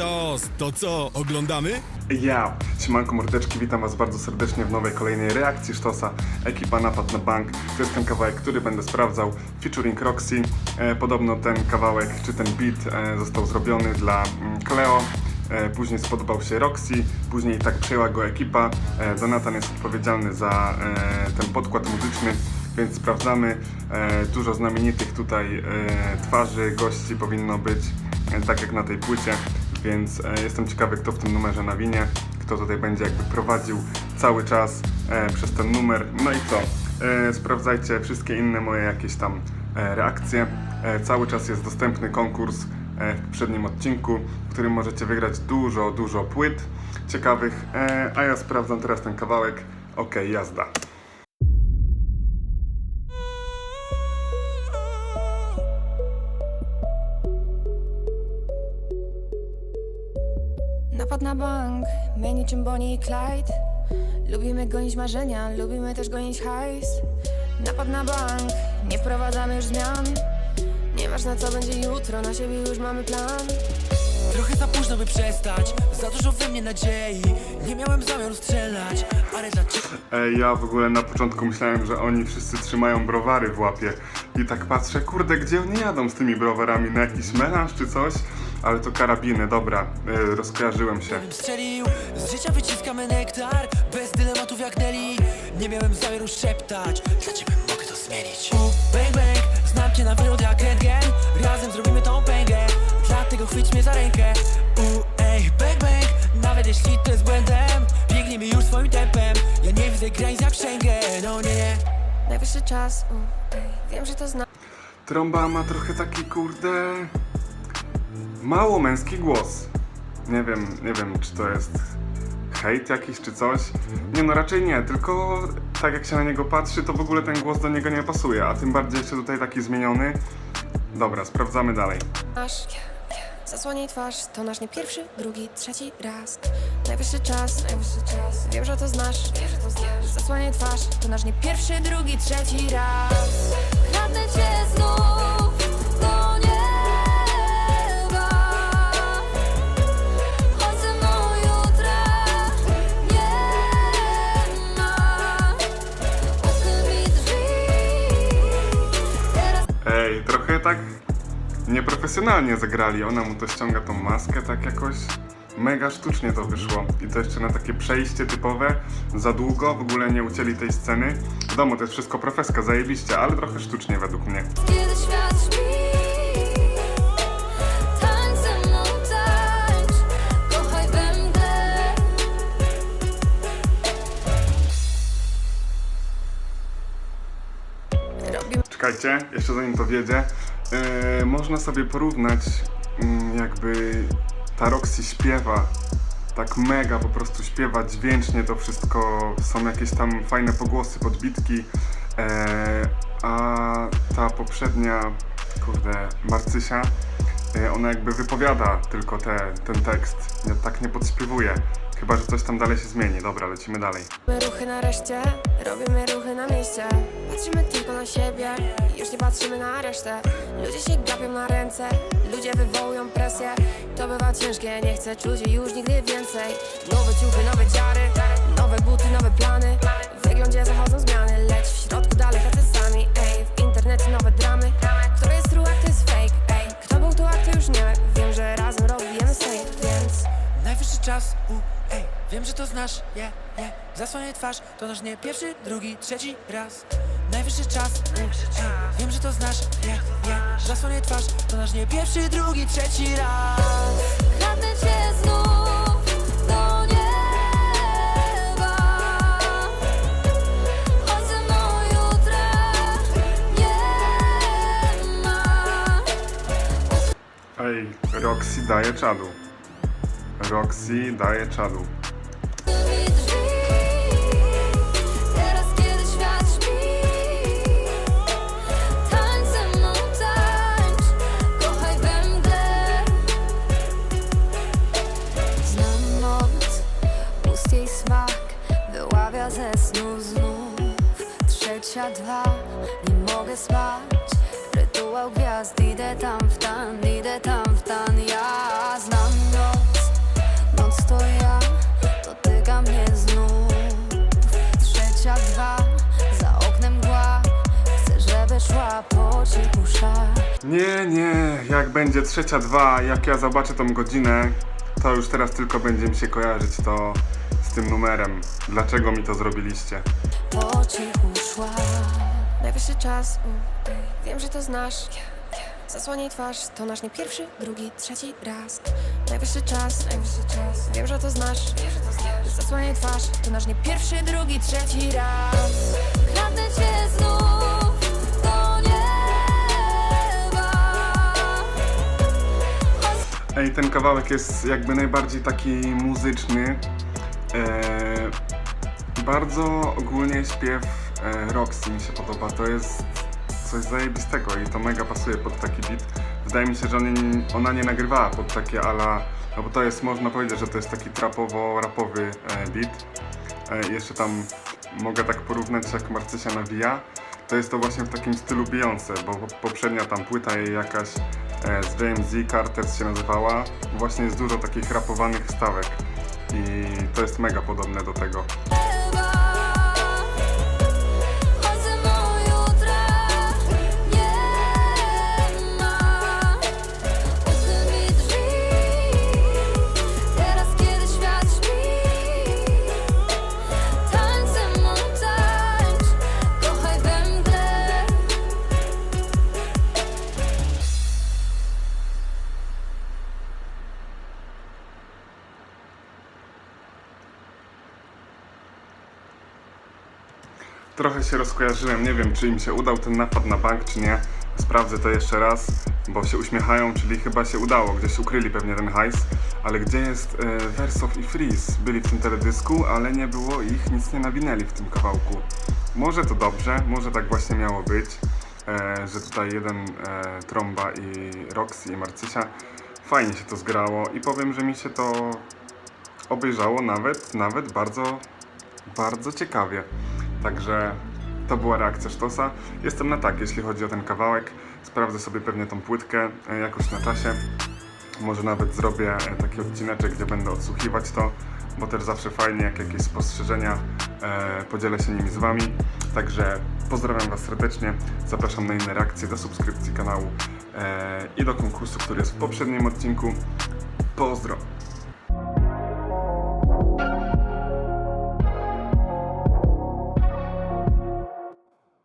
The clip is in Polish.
Sztos, to co, oglądamy? Ja, siemanko mordeczki, witam was bardzo serdecznie w nowej kolejnej reakcji Sztosa. Ekipa Napad na Bank, to jest ten kawałek, który będę sprawdzał, featuring Roxy. E, podobno ten kawałek, czy ten beat e, został zrobiony dla mm, Cleo. E, później spodobał się Roxy, później tak przejęła go ekipa. E, Donatan jest odpowiedzialny za e, ten podkład muzyczny, więc sprawdzamy. Dużo znamienitych tutaj twarzy, gości powinno być, tak jak na tej płycie więc e, jestem ciekawy, kto w tym numerze nawinie, kto tutaj będzie jakby prowadził cały czas e, przez ten numer. No i co? E, sprawdzajcie wszystkie inne moje jakieś tam reakcje. Cały czas jest dostępny konkurs w poprzednim odcinku, w którym możecie wygrać dużo, dużo płyt ciekawych, a ja sprawdzam teraz ten kawałek. Okej, jazda. Napad na bank, my niczym Bonnie i Clyde. Lubimy gonić marzenia, lubimy też gonić hajs. Napad na bank, nie wprowadzamy już zmian. Nieważne co będzie jutro, na siebie już mamy plan. Trochę za późno by przestać, za dużo we mnie nadziei. Nie miałem zamiaru strzelać, ale dlaczego? Ej, ja w ogóle na początku myślałem, że oni wszyscy trzymają browary w łapie. I tak patrzę, kurde, gdzie oni jadą z tymi browarami? Na jakiś melanż czy coś? Ale to karabiny, dobra, e, rozkojarzyłem się. strzelił Z życia wyciskamy nektar, bez dylematów jak Nelly. Nie miałem zamiaru szeptać, dla ciebie mogę to zmienić. U, Bang bang, znam cię na wylot jak rentgen Razem zrobimy tą pęgę, dlatego chwyć mnie za rękę. U, ej, bang bang, nawet jeśli to jest błędem Biegnijmy już swoim tempem, ja nie widzę granic jak Schengen No nie, nie. Najwyższy czas, u, ej, wiem, że to zna Trąba ma trochę taki, kurde... Mało męski głos. Nie wiem, nie wiem, czy to jest hejt jakiś, czy coś. Nie no, raczej nie, tylko tak jak się na niego patrzy, to w ogóle ten głos do niego nie pasuje, a tym bardziej jeszcze tutaj taki zmieniony. Dobra, sprawdzamy dalej. nasz Zasłaniaj twarz, to nasz nie pierwszy, drugi, trzeci raz Najwyższy czas, najwyższy czas Wiem, że to znasz, wiem, że to znasz Zasłaniaj twarz, to nasz nie pierwszy, drugi, trzeci raz Trochę tak nieprofesjonalnie zagrali. Ona mu to ściąga tą maskę tak jakoś. Mega sztucznie to wyszło. I to jeszcze na takie przejście typowe. Za długo, w ogóle nie ucięli tej sceny. Wiadomo, to jest wszystko profeska, zajebiście, ale trochę sztucznie według mnie. Kiedy świat śpi Czekajcie, jeszcze zanim to wiedzie. Yy, można sobie porównać, mm, jakby ta Roxy śpiewa. Tak mega po prostu śpiewa dźwięcznie to wszystko. Są jakieś tam fajne pogłosy, podbitki. Yy, a ta poprzednia, kurde, Marcysia, yy, ona jakby wypowiada tylko te, ten tekst. Nie, tak nie podśpiewuje. Chyba, że coś tam dalej się zmieni. Dobra, lecimy dalej. ruchy nareszcie Robimy ruchy na mieście. Patrzymy tylko na siebie Już nie patrzymy na resztę. Ludzie się gapią na ręce Ludzie wywołują presję. To bywa ciężkie, nie chcę czuć już nigdy więcej. Nowe ciuchy, nowe dziary Nowe buty, nowe plany. W wyglądzie zachodzą zmiany Lecz w środku dalej tacy sami. Ej, w internecie nowe dramy. Kto jest true, a kto jest fake? Ej, kto był tu, a kto już nie? Wiem, że razem robimy safe, więc Najwyższy czas, u, wiem, że to znasz, yeah, yeah Zasłaniaj twarz, to nasz nie pierwszy, drugi, trzeci raz. Najwyższy czas, u, ej, wiem, że to znasz, yeah, yeah Zasłaniaj twarz, to nasz nie pierwszy, drugi, trzeci raz. Kradnę cię znów do nieba. Chodź ze mną jutra nie ma. Ej, Roxy daje czadu. Roxy daje czadu. idę spać. Rytuał gwiazd, idę tam w tan, idę tam w tan. Ja znam noc, noc to ja, dotyka mnie znów. Trzecia dwa, za oknem mgła Chcę, żeby szła po cichu Nie, nie, jak będzie trzecia dwa, jak ja zobaczę tą godzinę To już teraz tylko będzie mi się kojarzyć to z tym numerem. Dlaczego mi to zrobiliście? Po cichu szła. Najwyższy czas, mm, wiem, że to znasz. Zasłonię twarz, to nasz nie pierwszy, drugi, trzeci raz. Najwyższy czas, najwyższy czas. Wiem, że to znasz, Zasłonię twarz, to nasz nie pierwszy, drugi, trzeci raz. Kradnę cię znów do nieba. Ej, ten kawałek jest jakby najbardziej taki muzyczny. Eee, bardzo ogólnie śpiew Roxy mi się podoba. To jest coś zajebistego i to mega pasuje pod taki beat. Wydaje mi się, że ona nie, nagrywała pod takie ala, no bo to jest, można powiedzieć, że to jest taki trapowo-rapowy e, beat. E, jeszcze tam mogę tak porównać jak Marcysia nawija. To jest to właśnie w takim stylu Beyoncé, bo poprzednia tam płyta jej jakaś e, z JMZ Carter się nazywała. Właśnie jest dużo takich rapowanych wstawek i to jest mega podobne do tego. Trochę się rozkojarzyłem, nie wiem czy im się udał ten napad na bank czy nie. Sprawdzę to jeszcze raz, bo się uśmiechają, czyli chyba się udało, gdzieś ukryli pewnie ten hajs. Ale gdzie jest e, Wersow i Freeze? Byli w tym teledysku, ale nie było ich, nic nie nawinęli w tym kawałku. Może to dobrze, może tak właśnie miało być, e, że tutaj jeden e, Tromba i Roxy i Marcysia. Fajnie się to zgrało i powiem, że mi się to obejrzało nawet, nawet bardzo, bardzo ciekawie. Także to była reakcja Sztosa. Jestem na tak, jeśli chodzi o ten kawałek. Sprawdzę sobie pewnie tą płytkę e, jakoś na czasie. Może nawet zrobię e, taki odcineczek, gdzie będę odsłuchiwać to, bo też zawsze fajnie, jak jakieś spostrzeżenia, e, podzielę się nimi z Wami. Także pozdrawiam Was serdecznie, zapraszam na inne reakcje, do subskrypcji kanału e, i do konkursu, który jest w poprzednim odcinku. Pozdro!